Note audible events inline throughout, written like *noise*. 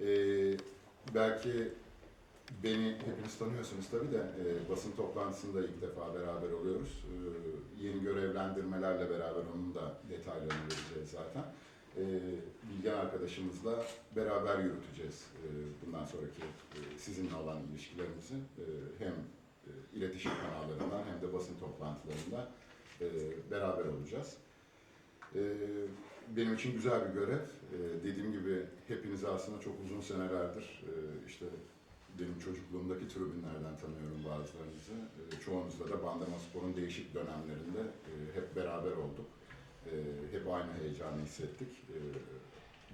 E, belki beni hepiniz tanıyorsunuz tabii de e, basın toplantısında ilk defa beraber oluyoruz. E, yeni görevlendirmelerle beraber onun da detaylarını vereceğiz zaten. E, Bilgen arkadaşımızla beraber yürüteceğiz e, bundan sonraki e, sizinle olan ilişkilerimizi. E, hem e, iletişim kanallarından hem de basın toplantılarında e, beraber olacağız. E, benim için güzel bir görev. E, dediğim gibi hepinizi aslında çok uzun senelerdir e, işte benim çocukluğumdaki tribünlerden tanıyorum bazılarınızı. E, çoğunuzla da Bandırma Spor'un değişik dönemlerinde e, hep beraber olduk. E, hep aynı heyecanı hissettik. E,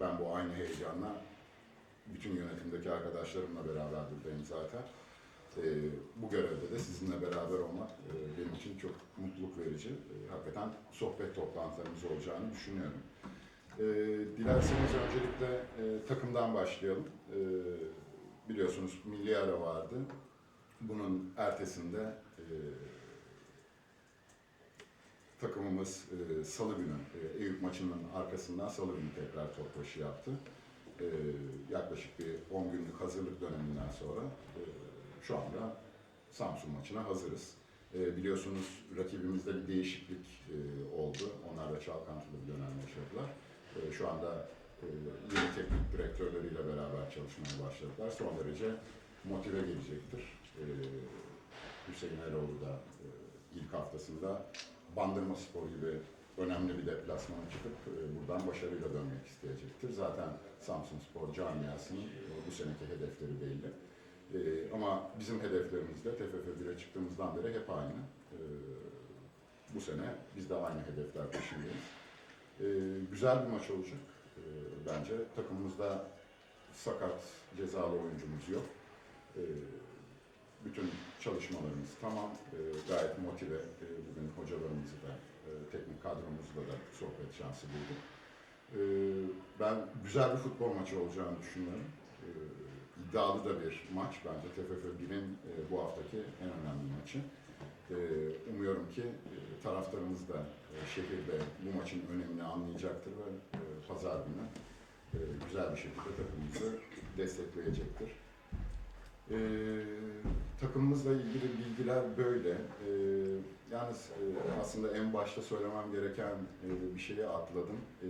ben bu aynı heyecanla bütün yönetimdeki arkadaşlarımla beraber buradayım zaten. E, bu görevde de sizinle beraber olmak e, benim için çok mutluluk verici. E, hakikaten sohbet toplantılarımız olacağını düşünüyorum. E, dilerseniz öncelikle e, takımdan başlayalım. E, biliyorsunuz milli ara vardı. Bunun ertesinde e, takımımız e, salı günü, e, Eyüp maçının arkasından salı günü tekrar top başı yaptı. E, yaklaşık bir 10 günlük hazırlık döneminden sonra e, şu anda Samsun maçına hazırız. E, biliyorsunuz rakibimizde bir değişiklik e, oldu. Onlar da çalkantılı bir dönem yaşadılar. E, şu anda e, yeni teknik direktörleriyle beraber çalışmaya başladılar. Son derece motive gelecektir. E, Hüseyin Eroğlu da e, ilk haftasında Bandırma Spor gibi önemli bir deplasmana çıkıp e, buradan başarıyla dönmek isteyecektir. Zaten Samsun Spor camiasının bu seneki hedefleri belli. E, ama bizim hedeflerimiz de TFF 1'e çıktığımızdan beri hep aynı. E, bu sene biz de aynı hedefler peşindeyiz. E, güzel bir maç olacak bence. Takımımızda sakat, cezalı oyuncumuz yok. Bütün çalışmalarımız tamam. Gayet motive. Bugün hocalarımızı da, e, teknik kadromuzla da sohbet şansı bulduk. Ben güzel bir futbol maçı olacağını düşünüyorum. İddialı da bir maç bence TFF 1'in e, bu haftaki en önemli maçı. E, umuyorum ki e, taraftarımız da e, şehirde bu maçın önemini anlayacaktır ve e, pazar günü e, güzel bir şekilde takımımızı destekleyecektir. E, takımımızla ilgili bilgiler böyle. E, yalnız e, aslında en başta söylemem gereken e, bir şeyi atladım. E,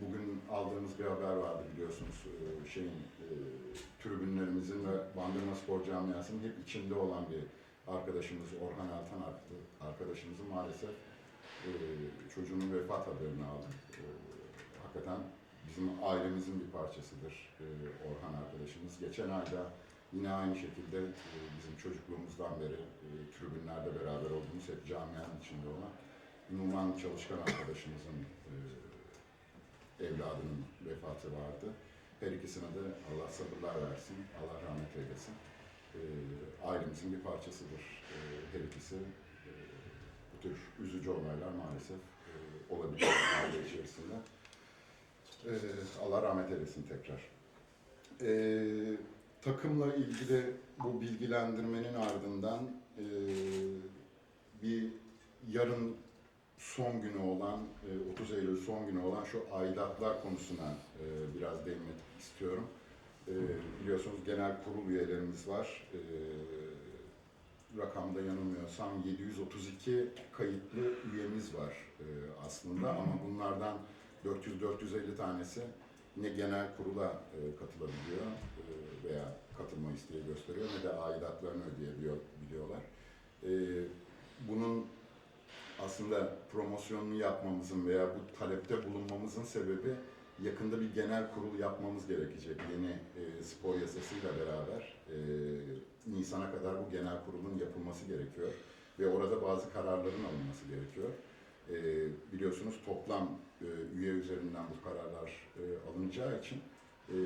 bugün aldığımız bir haber vardı biliyorsunuz. E, şeyin e, tribünlerimizin ve Bandırma Spor Camiası'nın hep içinde olan bir arkadaşımız Orhan Altan ar- arkadaşımızın maalesef e, çocuğunun vefat haberini aldım. E, hakikaten bizim ailemizin bir parçasıdır e, Orhan arkadaşımız. Geçen ayda yine aynı şekilde e, bizim çocukluğumuzdan beri e, tribünlerde beraber olduğumuz hep camianın içinde olan Numan Çalışkan arkadaşımızın e, evladının vefatı vardı. Her ikisine de Allah sabırlar versin, Allah rahmet eylesin. Ailemizin bir parçasıdır her ikisi. Bu tür üzücü olaylar maalesef olabilir aile içerisinde. Allah rahmet eylesin tekrar. E, takımla ilgili bu bilgilendirmenin ardından e, bir yarın son günü olan, e, 30 Eylül son günü olan şu aidatlar konusuna e, biraz değinmek istiyorum. E, biliyorsunuz genel kurul üyelerimiz var. E, rakamda yanılmıyorsam 732 kayıtlı üyemiz var e, aslında ama bunlardan 400-450 tanesi ne genel kurula e, katılabiliyor e, veya katılma isteği gösteriyor ne de aidatlarını ödeyebiliyorlar. E, bunun aslında promosyonunu yapmamızın veya bu talepte bulunmamızın sebebi yakında bir genel kurul yapmamız gerekecek. Yeni e, spor yasasıyla beraber e, Nisan'a kadar bu genel kurulun yapılması gerekiyor ve orada bazı kararların alınması gerekiyor. E, biliyorsunuz toplam üye üzerinden bu kararlar e, alınacağı için e,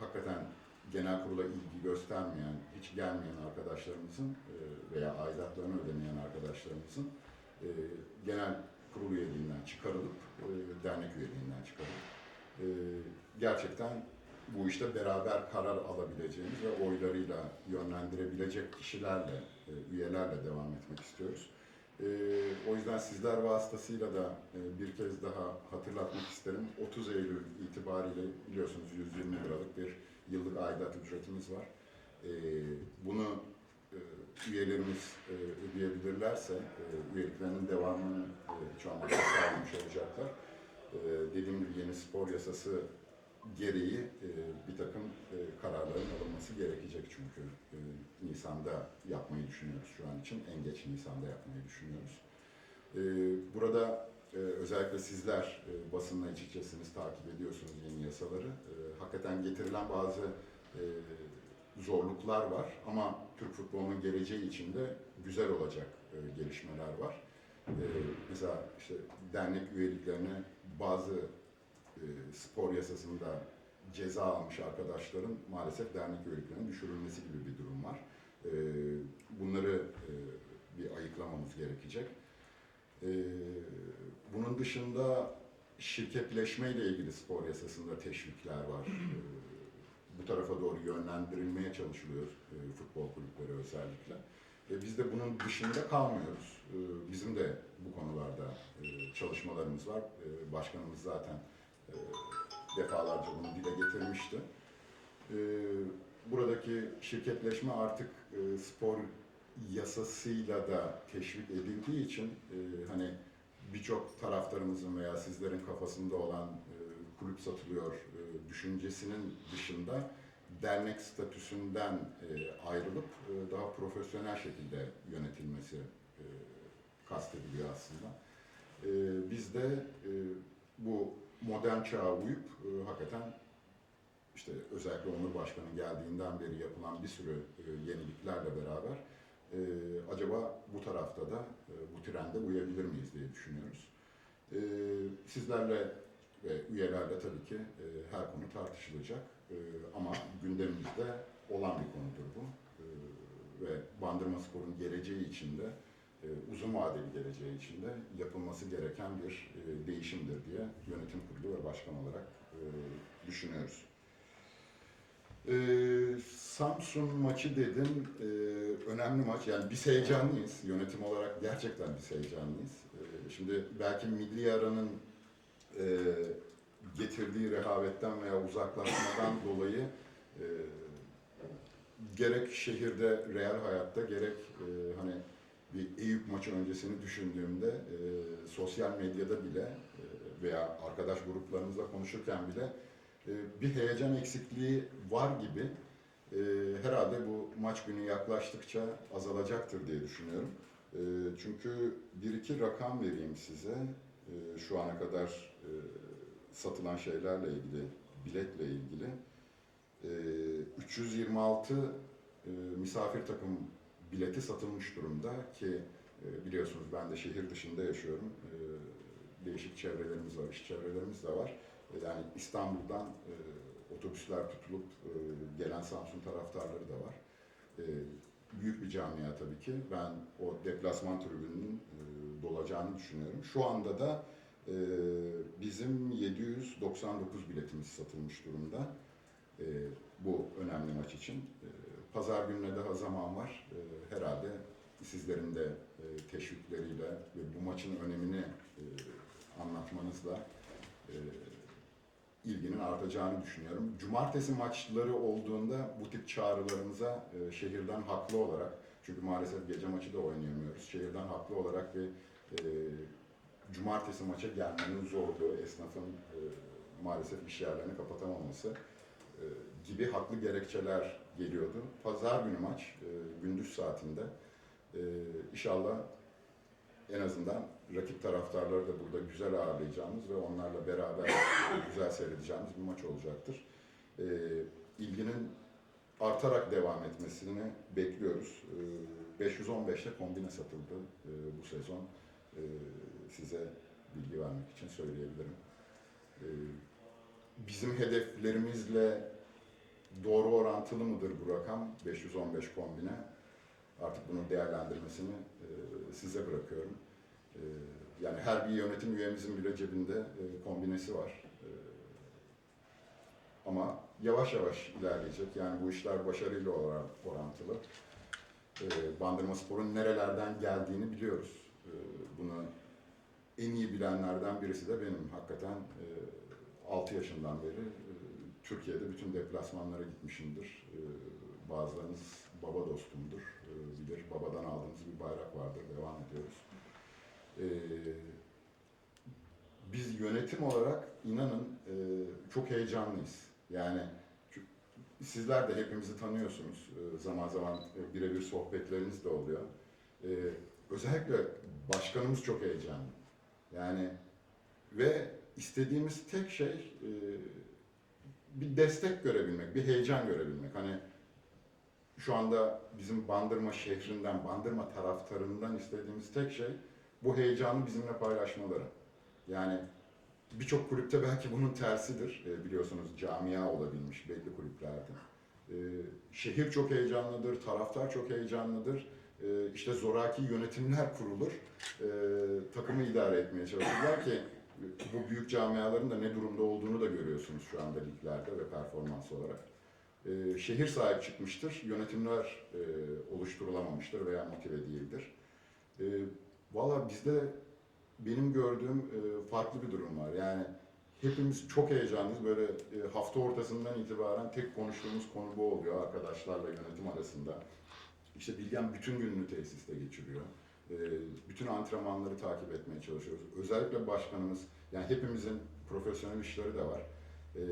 hakikaten genel kurula ilgi göstermeyen, hiç gelmeyen arkadaşlarımızın e, veya aidatlarını ödemeyen arkadaşlarımızın e, genel kurul üyeliğinden çıkarılıp, e, dernek üyeliğinden çıkarılıp e, gerçekten bu işte beraber karar alabileceğimiz ve oylarıyla yönlendirebilecek kişilerle, e, üyelerle devam etmek istiyoruz. E, o yüzden sizler vasıtasıyla da e, bir kez daha hatırlatmak isterim. 30 Eylül itibariyle biliyorsunuz 120 liralık bir yıllık ödememiz var. E, bunu e, üyelerimiz e, ödeyebilirlerse e, üyeliklerinin devamını e, şu anda sağlamış olacaklar. E, dediğim gibi yeni spor yasası gereği e, bir takım e, kararların alınması gerekecek çünkü e, Nisan'da yapmayı düşünüyoruz şu an için. En geç Nisan'da yapmayı düşünüyoruz. E, burada e, özellikle sizler e, basınla içesiniz, takip ediyorsunuz yeni yasaları. E, hakikaten getirilen bazı e, zorluklar var ama Türk futbolunun geleceği için de güzel olacak e, gelişmeler var. E, mesela işte dernek üyeliklerine bazı e, spor yasasında ceza almış arkadaşların maalesef dernek üyeliklerinin düşürülmesi gibi bir durum var. E, bunları e, bir ayıklamamız gerekecek. E, bunun dışında şirketleşme ile ilgili spor yasasında teşvikler var. Bu tarafa doğru yönlendirilmeye çalışılıyor e, futbol kulüpleri özellikle. E, biz de bunun dışında kalmıyoruz. Bizim de bu konularda çalışmalarımız var. Başkanımız zaten defalarca bunu dile getirmişti. E, buradaki şirketleşme artık e, spor yasasıyla da teşvik edildiği için e, hani birçok taraftarımızın veya sizlerin kafasında olan e, kulüp satılıyor düşüncesinin dışında dernek statüsünden ayrılıp daha profesyonel şekilde yönetilmesi e, kastediliyor aslında. E, biz de bu modern çağa uyup e, hakikaten işte özellikle Onur Başkan'ın geldiğinden beri yapılan bir sürü e, yeniliklerle beraber e, acaba bu tarafta da e, bu trende uyabilir miyiz diye düşünüyoruz. E, sizlerle ve üyelerle tabii ki e, her konu tartışılacak E, ama gündemimizde olan bir konudur bu. E, ve Bandırma Spor'un geleceği içinde e, uzun vadeli geleceği içinde yapılması gereken bir e, değişimdir diye yönetim kurulu ve başkan olarak e, düşünüyoruz. E, Samsun maçı dedim, e, önemli maç. Yani biz heyecanlıyız. Yönetim olarak gerçekten biz heyecanlıyız. E, şimdi belki milli aranın e, getirdiği rehavetten veya uzaklaşmadan *coughs* dolayı e, gerek şehirde, real hayatta gerek e, hani bir Eyüp maçı öncesini düşündüğümde e, sosyal medyada bile e, veya arkadaş gruplarımızla konuşurken bile e, bir heyecan eksikliği var gibi. E, herhalde bu maç günü yaklaştıkça azalacaktır diye düşünüyorum. E, çünkü bir iki rakam vereyim size. E, şu ana kadar e, satılan şeylerle ilgili, biletle ilgili. E, 326 e, misafir takım bileti satılmış durumda ki e, biliyorsunuz ben de şehir dışında yaşıyorum. E, değişik çevrelerimiz var, iş çevrelerimiz de var. E, yani İstanbul'dan e, otobüsler tutulup e, gelen Samsun taraftarları da var. Büyük bir camia tabii ki. Ben o deplasman tribününün dolacağını düşünüyorum. Şu anda da bizim 799 biletimiz satılmış durumda. Bu önemli maç için. Pazar gününe daha zaman var. E, herhalde sizlerin de e, teşvikleriyle ve bu maçın önemini e, anlatmanızla e, ilginin artacağını düşünüyorum. Cumartesi maçları olduğunda bu tip çağrılarımıza e, şehirden haklı olarak, çünkü maalesef gece maçı da oynayamıyoruz, şehirden haklı olarak ve e, cumartesi maça gelmenin zorluğu, esnafın e, maalesef iş yerlerini kapatamaması e, gibi haklı gerekçeler geliyordu. Pazar günü maç, e, gündüz saatinde. E, inşallah en azından rakip taraftarları da burada güzel ağırlayacağımız ve onlarla beraber *coughs* güzel seyredeceğimiz bir maç olacaktır. E, ilginin artarak devam etmesini bekliyoruz. E, 515'te kombine satıldı e, bu sezon. E, size bilgi vermek için söyleyebilirim. E, bizim hedeflerimizle doğru orantılı mıdır bu rakam 515 kombine? Artık bunun değerlendirmesini e, size bırakıyorum. E, yani her bir yönetim üyemizin bile cebinde e, kombinesi var. Ama yavaş yavaş ilerleyecek. Yani bu işler başarıyla oran- orantılı. E, Bandırma Spor'un nerelerden geldiğini biliyoruz. Bunu en iyi bilenlerden birisi de benim. Hakikaten e, 6 yaşından beri Türkiye'de bütün deplasmanlara gitmişimdir. E, bazılarınız baba dostumdur, e, bilir. Babadan aldığımız bir bayrak vardır, devam ediyoruz. E, biz yönetim olarak inanın e, çok heyecanlıyız. Yani sizler de hepimizi tanıyorsunuz. E, zaman zaman birebir sohbetleriniz de oluyor. Özellikle başkanımız çok heyecanlı. Yani ve istediğimiz tek şey e, bir destek görebilmek, bir heyecan görebilmek. Hani şu anda bizim Bandırma şehrinden, Bandırma taraftarından istediğimiz tek şey bu heyecanı bizimle paylaşmaları. Yani birçok kulüpte belki bunun tersidir. E, biliyorsunuz camia olabilmiş belli kulüplerde. E, şehir çok heyecanlıdır, taraftar çok heyecanlıdır. E, işte zoraki yönetimler kurulur. E, takımı idare etmeye çalışırlar ki bu büyük camiaların da ne durumda olduğunu da görüyorsunuz şu anda liglerde ve performans olarak. E, şehir sahip çıkmıştır, yönetimler e, oluşturulamamıştır veya motive değildir. E, Valla bizde benim gördüğüm e, farklı bir durum var. Yani hepimiz çok heyecanlıyız. Böyle e, hafta ortasından itibaren tek konuştuğumuz konu bu oluyor arkadaşlarla yönetim arasında. İşte Bilgen bütün gününü tesiste geçiriyor. E, bütün antrenmanları takip etmeye çalışıyoruz. Özellikle başkanımız, yani hepimizin profesyonel işleri de var. E,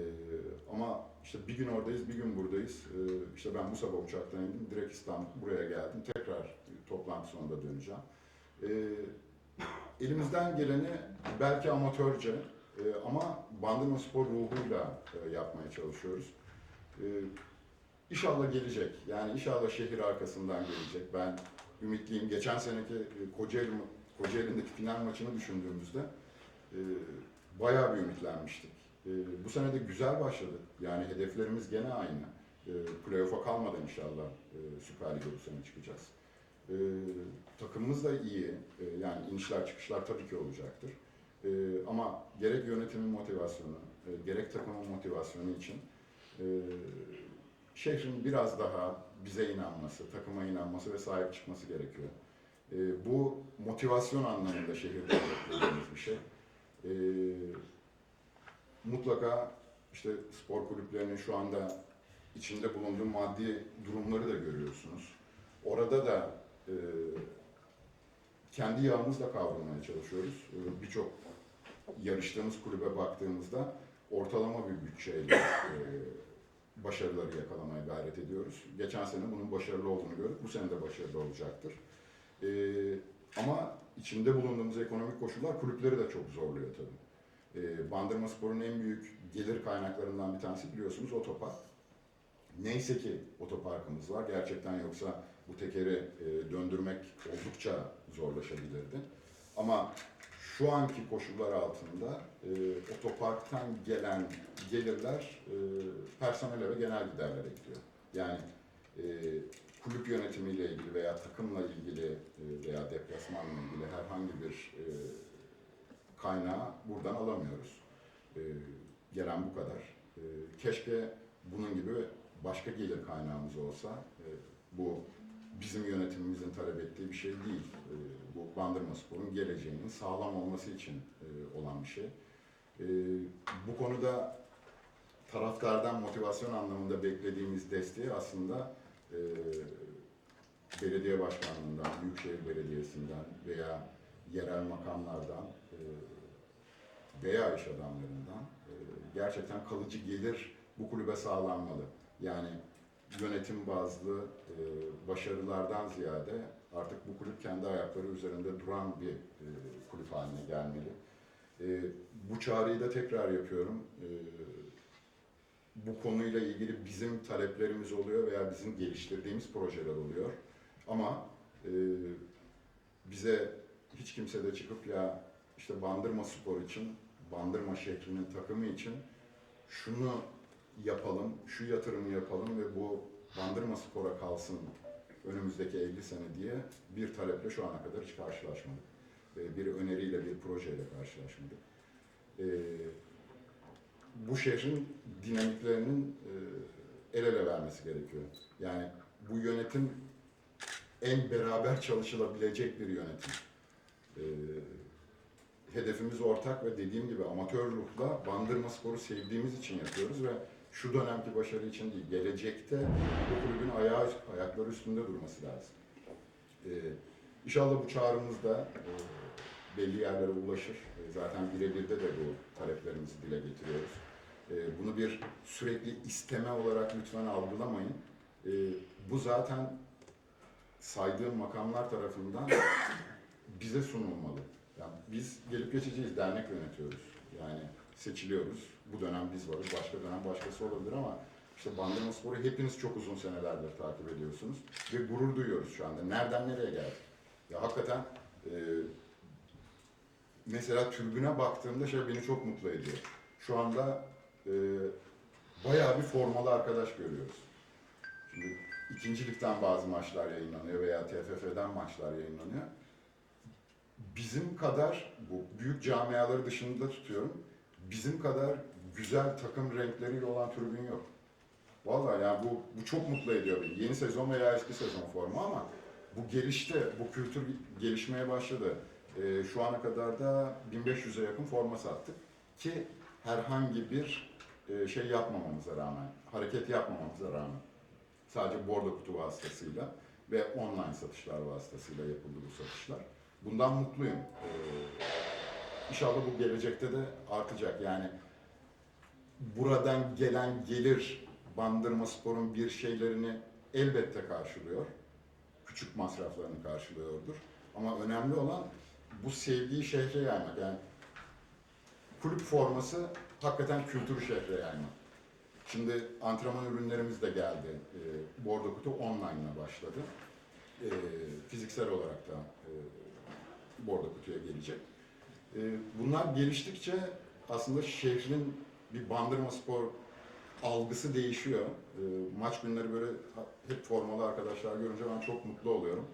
ama işte bir gün oradayız, bir gün buradayız. E, işte ben bu sabah uçaktan indim, direkt İstanbul buraya geldim. Tekrar toplantı sonunda döneceğim. E, *coughs* elimizden geleni belki amatörce e, ama Bandırma Spor ruhuyla e, yapmaya çalışıyoruz. E, inşallah gelecek. Yani inşallah şehir arkasından gelecek. Ben ümitliyim. Geçen seneki e, Kocaeli, Kocaeli'ndeki final maçını düşündüğümüzde e, bayağı bir ümitlenmiştik. E, bu sene de güzel başladık. Yani hedeflerimiz gene aynı. E, playoff'a kalmadan inşallah e, Süper Lig'e bu sene çıkacağız. E, takımımız da iyi. E, yani inişler çıkışlar tabii ki olacaktır. E, ama gerek yönetimin motivasyonu, e, gerek takımın motivasyonu için e, şehrin biraz daha bize inanması, takıma inanması ve sahip çıkması gerekiyor. E, bu motivasyon anlamında şehirde beklediğimiz bir şey. E, mutlaka işte spor kulüplerinin şu anda içinde bulunduğu maddi durumları da görüyorsunuz. Orada da e, kendi yağımızla kavrulmaya çalışıyoruz. E, Birçok yarıştığımız kulübe baktığımızda ortalama bir bütçeyle e, başarıları yakalamaya gayret ediyoruz. Geçen sene bunun başarılı olduğunu gördük. Bu sene de başarılı olacaktır. E, ama içinde bulunduğumuz ekonomik koşullar kulüpleri de çok zorluyor tabii. E, Bandırma Spor'un en büyük gelir kaynaklarından bir tanesi biliyorsunuz otopark. Neyse ki otoparkımız var. Gerçekten yoksa bu tekeri e, döndürmek oldukça zorlaşabilirdi. Ama şu anki koşullar altında e, otoparktan gelen gelirler e, personele ve genel giderlere gidiyor. Yani e, kulüp yönetimiyle ilgili veya takımla ilgili e, veya deplasmanla ilgili herhangi bir e, kaynağı buradan alamıyoruz. E, gelen bu kadar. E, keşke bunun gibi başka gelir kaynağımız olsa. E, bu bizim yönetimimizin talep ettiği bir şey değil. E, bu Bandırma Spor'un geleceğinin sağlam olması için e, olan bir şey. E, bu konuda taraftardan motivasyon anlamında beklediğimiz desteği aslında e, belediye başkanlığından, Büyükşehir Belediyesi'nden veya yerel makamlardan e, veya iş adamlarından gerçekten kalıcı gelir bu kulübe sağlanmalı. Yani yönetim bazlı e, başarılardan ziyade artık bu kulüp kendi ayakları üzerinde duran bir e, kulüp haline gelmeli. E, bu çağrıyı da tekrar yapıyorum. E, bu konuyla ilgili bizim taleplerimiz oluyor veya bizim geliştirdiğimiz projeler oluyor. Ama e, bize hiç kimse de çıkıp ya işte Bandırma Spor için, Bandırma şehrinin takımı için şunu yapalım, şu yatırımı yapalım ve bu Bandırma Spor'a kalsın önümüzdeki 50 sene diye bir taleple şu ana kadar hiç karşılaşmadık. E, Bir öneriyle, bir projeyle karşılaşmadık. E, Bu şehrin dinamiklerinin e, el ele vermesi gerekiyor. Yani bu yönetim en beraber çalışılabilecek bir yönetim. E, Hedefimiz ortak ve dediğim gibi amatör ruhla Bandırma Spor'u sevdiğimiz için yapıyoruz ve şu dönemki başarı için değil, gelecekte bu kulübün ayağı, ayakları üstünde durması lazım. Ee, inşallah bu çağrımız da e, belli yerlere ulaşır. E, zaten birebir de de bu taleplerimizi dile getiriyoruz. E, bunu bir sürekli isteme olarak lütfen algılamayın. E, bu zaten saydığım makamlar tarafından bize sunulmalı. Yani biz gelip geçeceğiz, dernek yönetiyoruz. Yani seçiliyoruz. Bu dönem biz varız, başka dönem başkası olabilir ama işte Bandırma Spor'u hepiniz çok uzun senelerdir takip ediyorsunuz. Ve gurur duyuyoruz şu anda. Nereden nereye geldik? Ya hakikaten e, mesela tribüne baktığımda şey beni çok mutlu ediyor. Şu anda e, bayağı bir formalı arkadaş görüyoruz. Şimdi ikincilikten bazı maçlar yayınlanıyor veya TFF'den maçlar yayınlanıyor. Bizim kadar, bu büyük camiaları dışında tutuyorum, bizim kadar güzel takım renkleriyle olan tribün yok. Vallahi ya bu, bu çok mutlu ediyor beni. Yeni sezon veya eski sezon formu ama bu gelişte, bu kültür gelişmeye başladı. Ee, şu ana kadar da 1500'e yakın forma sattık ki herhangi bir e, şey yapmamamıza rağmen, hareket yapmamamıza rağmen sadece bordo kutu vasıtasıyla ve online satışlar vasıtasıyla yapıldı bu satışlar. Bundan mutluyum. Ee, inşallah bu gelecekte de artacak. Yani buradan gelen gelir Bandırma Spor'un bir şeylerini elbette karşılıyor. Küçük masraflarını karşılıyordur. Ama önemli olan bu sevgiyi şehre yaymak. Yani kulüp forması hakikaten kültürü şehre yaymak. Şimdi antrenman ürünlerimiz de geldi. E, Bordo Kutu online'la başladı. E, fiziksel olarak da e, Bordo Kutu'ya gelecek. E, bunlar geliştikçe aslında şehrin bir bandırma spor algısı değişiyor. E, maç günleri böyle hep formalı arkadaşlar görünce ben çok mutlu oluyorum.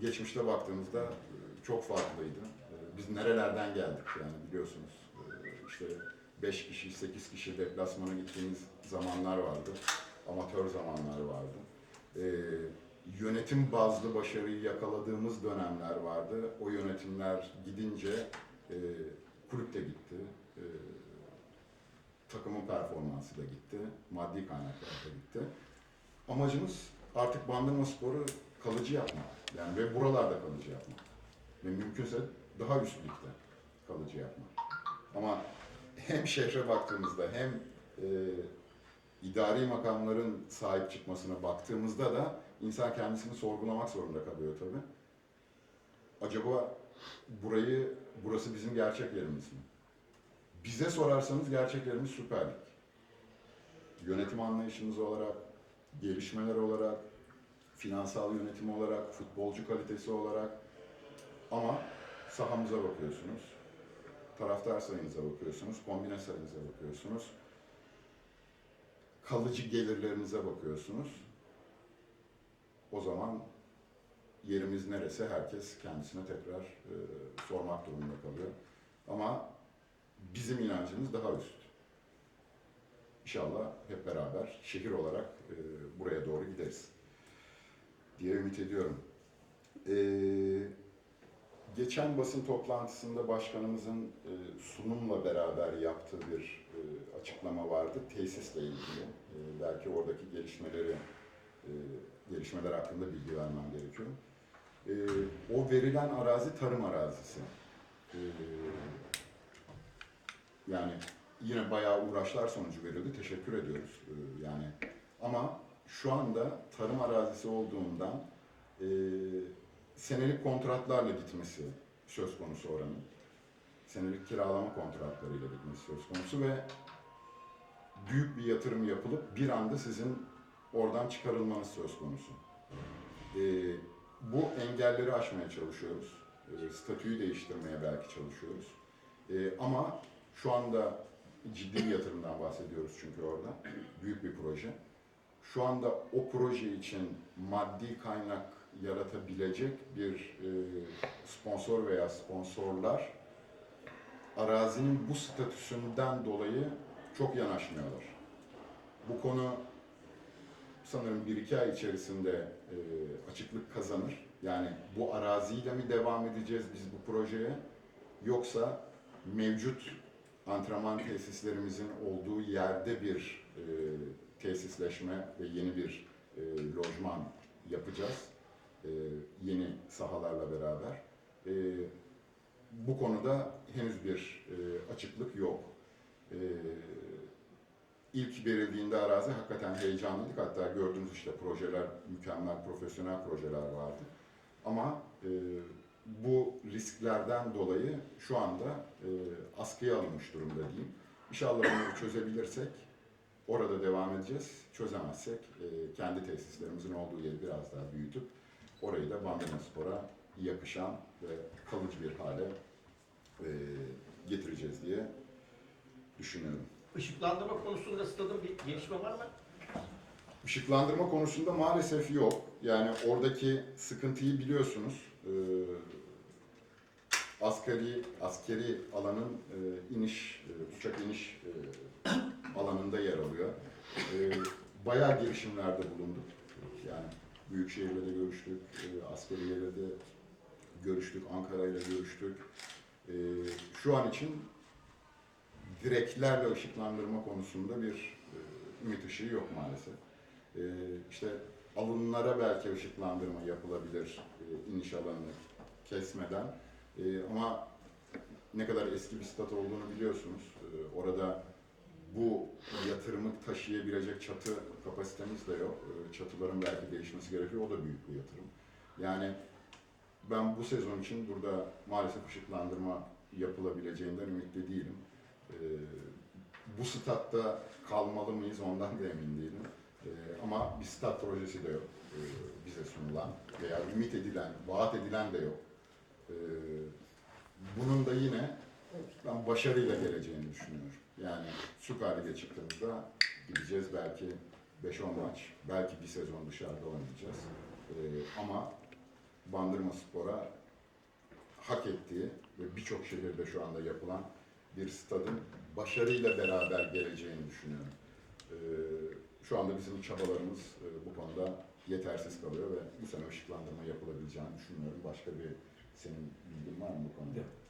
Geçmişte baktığımızda e, çok farklıydı. E, biz nerelerden geldik yani biliyorsunuz. İşte 5 kişi, 8 kişi deplasmana gittiğimiz zamanlar vardı. Amatör zamanlar vardı. Ee, yönetim bazlı başarıyı yakaladığımız dönemler vardı. O yönetimler gidince e, kulüp gitti. E, takımın performansı da gitti. Maddi kaynaklar da gitti. Amacımız artık Bandırma Spor'u kalıcı yapmak. Yani ve buralarda kalıcı yapmak. Ve mümkünse daha üst ligde kalıcı yapmak. Ama hem şehre baktığımızda hem e, idari makamların sahip çıkmasına baktığımızda da insan kendisini sorgulamak zorunda kalıyor tabii. Acaba burayı, burası bizim gerçek yerimiz mi? Bize sorarsanız gerçek yerimiz Süper. Yönetim anlayışımız olarak, gelişmeler olarak, finansal yönetim olarak, futbolcu kalitesi olarak ama sahamıza bakıyorsunuz, taraftar sayınıza bakıyorsunuz, kombine sayınıza bakıyorsunuz, kalıcı gelirlerinize bakıyorsunuz. O zaman yerimiz neresi herkes kendisine tekrar e, sormak durumunda kalıyor. Ama bizim inancımız daha üst. İnşallah hep beraber şehir olarak e, buraya doğru gideriz diye ümit ediyorum. Eee Geçen basın toplantısında başkanımızın e, sunumla beraber yaptığı bir e, açıklama vardı tesisle ilgili. E, belki oradaki gelişmeleri e, gelişmeler hakkında bilgi vermem gerekiyor. E, o verilen arazi tarım arazisi. E, yani yine bayağı uğraşlar sonucu verildi. Teşekkür ediyoruz. E, yani ama şu anda tarım arazisi olduğundan e, senelik kontratlarla gitmesi söz konusu oranın. Senelik kiralama kontratlarıyla gitmesi söz konusu ve büyük bir yatırım yapılıp bir anda sizin oradan çıkarılmanız söz konusu. Ee, bu engelleri aşmaya çalışıyoruz. Ee, statüyü değiştirmeye belki çalışıyoruz. Ee, ama şu anda ciddi bir yatırımdan bahsediyoruz çünkü orada. Büyük bir proje. Şu anda o proje için maddi kaynak yaratabilecek bir e, sponsor veya sponsorlar arazinin bu statüsünden dolayı çok yanaşmıyorlar. Bu konu sanırım bir iki ay içerisinde e, açıklık kazanır. Yani bu araziyle mi devam edeceğiz biz bu projeye yoksa mevcut antrenman tesislerimizin olduğu yerde bir e, tesisleşme ve yeni bir e, lojman yapacağız. E, yeni sahalarla beraber. E, bu konuda henüz bir e, açıklık yok. E, ilk verildiğinde arazi hakikaten heyecanlıydık. Hatta gördüğünüz işte projeler, mükemmel profesyonel projeler vardı. Ama e, bu risklerden dolayı şu anda e, askıya alınmış durumda diyeyim. İnşallah bunu çözebilirsek orada devam edeceğiz. Çözemezsek e, kendi tesislerimizin olduğu yeri biraz daha büyütüp orayı da Bandırma Spor'a yakışan ve kalıcı bir hale e, getireceğiz diye düşünüyorum. Işıklandırma konusunda stadın bir gelişme var mı? Işıklandırma konusunda maalesef yok. Yani oradaki sıkıntıyı biliyorsunuz. Ee, asgari askeri alanın e, iniş e, uçak iniş e, alanında yer alıyor. E, bayağı girişimlerde bulunduk. Yani Büyükşehir'le de görüştük, e, askeriyeyle de görüştük, Ankara'yla görüştük. E, şu an için direklerle ışıklandırma konusunda bir e, ümit ışığı yok maalesef. Ee, işte alınlara belki ışıklandırma yapılabilir e, iniş alanını kesmeden. Ee, ama ne kadar eski bir stat olduğunu biliyorsunuz. Ee, orada bu yatırımı taşıyabilecek çatı kapasitemiz de yok. Ee, çatıların belki değişmesi gerekiyor. O da büyük bir yatırım. Yani ben bu sezon için burada maalesef ışıklandırma yapılabileceğinden ümitli değilim. Ee, bu statta kalmalı mıyız ondan da emin değilim. Ee, ama bir stat projesi de yok ee, bize sunulan veya ümit edilen, vaat edilen de yok. Ee, bunun da yine ben başarıyla geleceğini düşünüyorum. Yani Süper Lig'e çıktığımızda gideceğiz belki 5-10 maç, belki bir sezon dışarıda oynayacağız. Ee, ama Bandırma Spor'a hak ettiği ve birçok şehirde şu anda yapılan bir stadın başarıyla beraber geleceğini düşünüyorum. Ee, şu anda bizim çabalarımız e, bu konuda yetersiz kalıyor ve bu sene ışıklandırma yapılabileceğini düşünmüyorum. Başka bir senin bilgin var mı bu konuda? Yok.